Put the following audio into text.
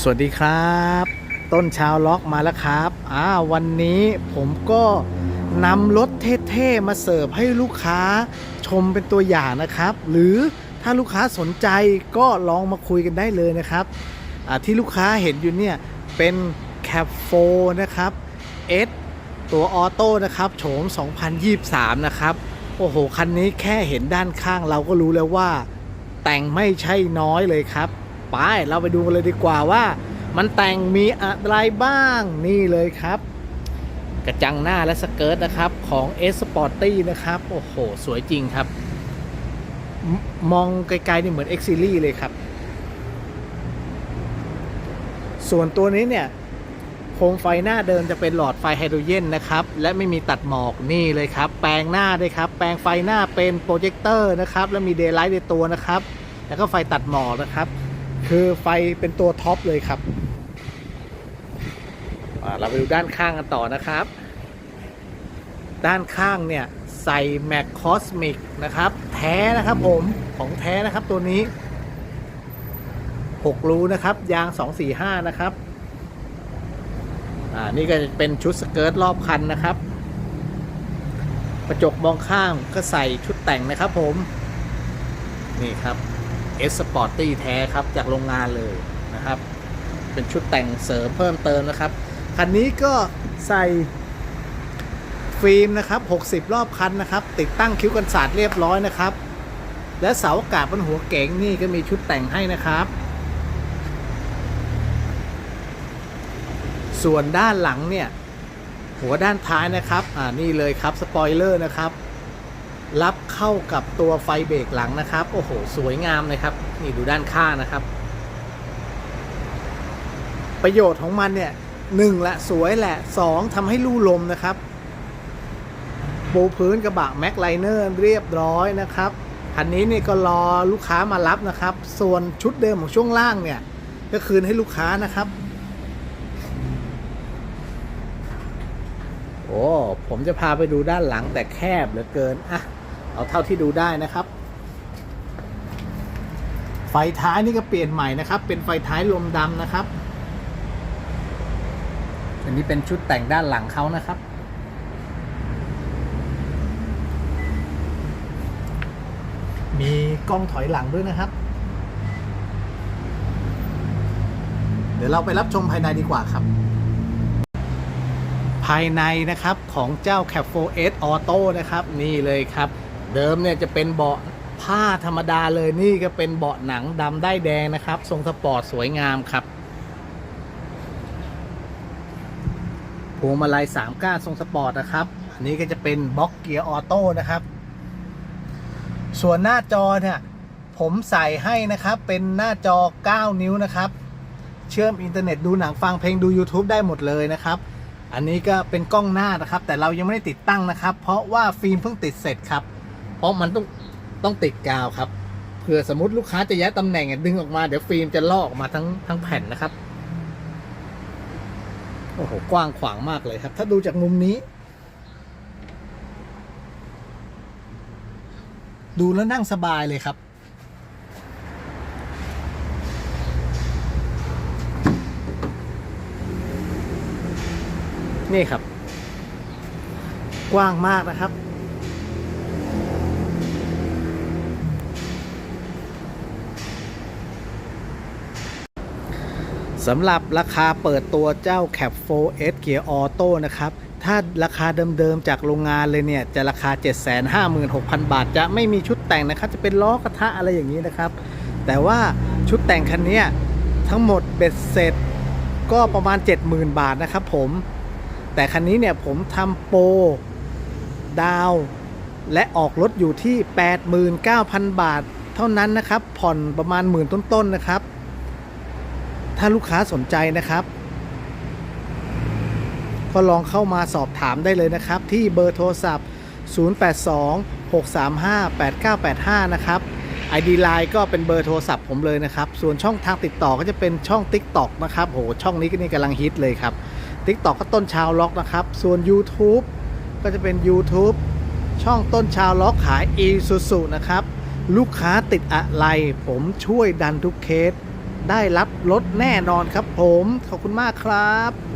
สวัสดีครับ ต้นชาวล็อกมาแล้วครับอ่าวันนี้ผมก็นำรถเท่ๆมาเสิร์ฟให้ลูกค้าชมเป็นตัวอย่างนะครับ หรือถ้าลูกค้าสนใจก็ลองมาคุยกันได้เลยนะครับอ่าที่ลูกค้าเห็นอยู่เนี่ยเป็น c a p 4นะครับ S ตัวออโต้นะครับโฉม 2023 นะครับ โอ้โห คันนี้แค่เห็นด้านข้างเราก็รู้แล้วว่า แต่งไม่ใช่น้อยเลยครับ ไปเราไปดูกันเลยดีกว่าว่า มันแต่งมีอะไรบ้างนี่เลยครับ กระจังหน้าและสเกิร์ตนะครับของ S Sporty นะครับ โอ้โห สวยจริงครับมมองไกลๆนี่เหมือน X Series เลยครับ ส่วนตัวนี้เนี่ยโคมไฟหน้าเดิมจะเป็นหลอดไฟไฮโดรเจนนะครับ และไม่มีตัดหมอกนี่เลยครับ แปลงหน้าด้วยครับ แปลงไฟหน้าเป็นโปรเจคเตอร์นะครับ และมีเดย์ไลท์ในตัวนะครับ แล้วก็ไฟตัดหมอกนะครับ คือไฟเป็นตัวท็อปเลยครับเราไปดูด้านข้างกันต่อนะครับ ด้านข้างเนี่ย ใส่แม็กคอสมิกนะครับ แท้นะครับผมของแท้นะครับตัวนี้ 6 รูนะครับ ยาง 245 นะครับ อ่า นี่ก็จะเป็นชุดสเกิร์ตรอบคันนะครับ กระจกมองข้างก็ใส่ชุดแต่งนะครับผม นี่ครับ S Sporty แท้ครับ จากโรงงานเลยนะครับ เป็นชุดแต่งเสริมเพิ่มเติมนะครับ คันนี้ก็ใส่ฟิล์มนะครับ 60 รอบคันนะครับ ติดตั้งคิ้วกันศาสตร์เรียบร้อยนะครับ และเสาอากาศบนหัวเก๋งนี่ก็มีชุดแต่งให้นะครับ ส่วนด้านหลังเนี่ย หัวด้านท้ายนะครับ อ่านี่เลยครับ สปอยเลอร์นะครับ รับเข้ากับตัวไฟเบรกหลังนะครับ โอ้โห สวยงามเลยครับ นี่ดูด้านข้างนะครับ ประโยชน์ของมันเนี่ยหนึ่งละสวยแหละสองทำให้ลู่ลมนะครับปูพื้นกระบะแม็กไลเนอร์เรียบร้อยนะครับคันนี้นี่ก็รอลูกค้ามารับนะครับ ส่วนชุดเดิมของช่วงล่างเนี่ยก็คืนให้ลูกค้านะครับ โอ้ผมจะพาไปดูด้านหลังแต่แคบเหลือเกินอะเอาเท่าที่ดูได้นะครับ ไฟท้ายนี่ก็เปลี่ยนใหม่นะครับ เป็นไฟท้ายลมดำนะครับ อันนี้เป็นชุดแต่งด้านหลังเขานะครับมีกล้องถอยหลังด้วยนะครับ เดี๋ยวเราไปรับชมภายในดีกว่าครับ ภายในนะครับของเจ้า Cap 4S Auto นะครับ นี่เลยครับ เดิมเนี่ยจะเป็นเบาะผ้าธรรมดาเลยนี่ก็เป็นเบาะหนังดำได้แดงนะครับ ทรงสปอร์ตสวยงามครับพวงมาลัย3ก้านทรงสปอร์ตนะครับ อันนี้ก็จะเป็นบล็อกเกียร์ออโต้นะครับ ส่วนหน้าจอเนี่ยผมใส่ให้นะครับเป็นหน้าจอ 9 นิ้วนะครับ เชื่อมอินเทอร์เน็ตดูหนังฟังเพลงดู YouTube ได้หมดเลยนะครับ อันนี้ก็เป็นกล้องหน้านะครับ แต่เรายังไม่ได้ติดตั้งนะครับ เพราะว่าฟิล์มเพิ่งติดเสร็จครับ เพราะมันต้องต้องติดกาวครับเผื่อสมมติลูกค้าจะย้ายตำแหน่งดึงออกมาเดี๋ยวฟิล์มจะลอกออกมาทั้งทั้งแผ่นนะครับโอ้โหกว้างขวางมากเลยครับ ถ้าดูจากมุมนี้ ดูแล้วนั่งสบายเลยครับ นี่ครับ กว้างมากนะครับ สำหรับราคาเปิดตัวเจ้า Cap 4S Gear Auto นะครับ ถ้าราคาเดิมๆจากโรงงานเลยเนี่ย จะราคา 756,000 บาท จะไม่มีชุดแต่งนะครับ จะเป็นล้อกระทะอะไรอย่างนี้นะครับ แต่ว่าชุดแต่งคันนี้ทั้งหมดเบ็ดเสร็จก็ประมาณ 70,000 บาทนะครับผม แต่คันนี้เนี่ยผมทำโปรดาวและออกรถอยู่ที่ 89,000 บาท เท่านั้นนะครับ ผ่อนประมาณหมื่นต้นๆนะครับ ถ้าลูกค้าสนใจนะครับ ก็ลองเข้ามาสอบถามได้เลยนะครับ ที่เบอร์โทรศัพท์ 082-635-8985 นะครับ ID Line ก็เป็นเบอร์โทรศัพท์ผมเลยนะครับ ส่วนช่องทางติดต่อก็จะเป็นช่อง TikTok นะครับโหช่องนี้ก็นี่กำลังฮิตเลยครับ TikTok ก็ต้นชาวล็อกนะครับ ส่วน YouTube ก็จะเป็น YouTube ช่องต้นชาวล็อกขาย e s u s u นะครับ ลูกค้าติดอะไร ผมช่วยดันทุกเคส ได้รับลดแน่นอนครับผม ขอบคุณมากครับ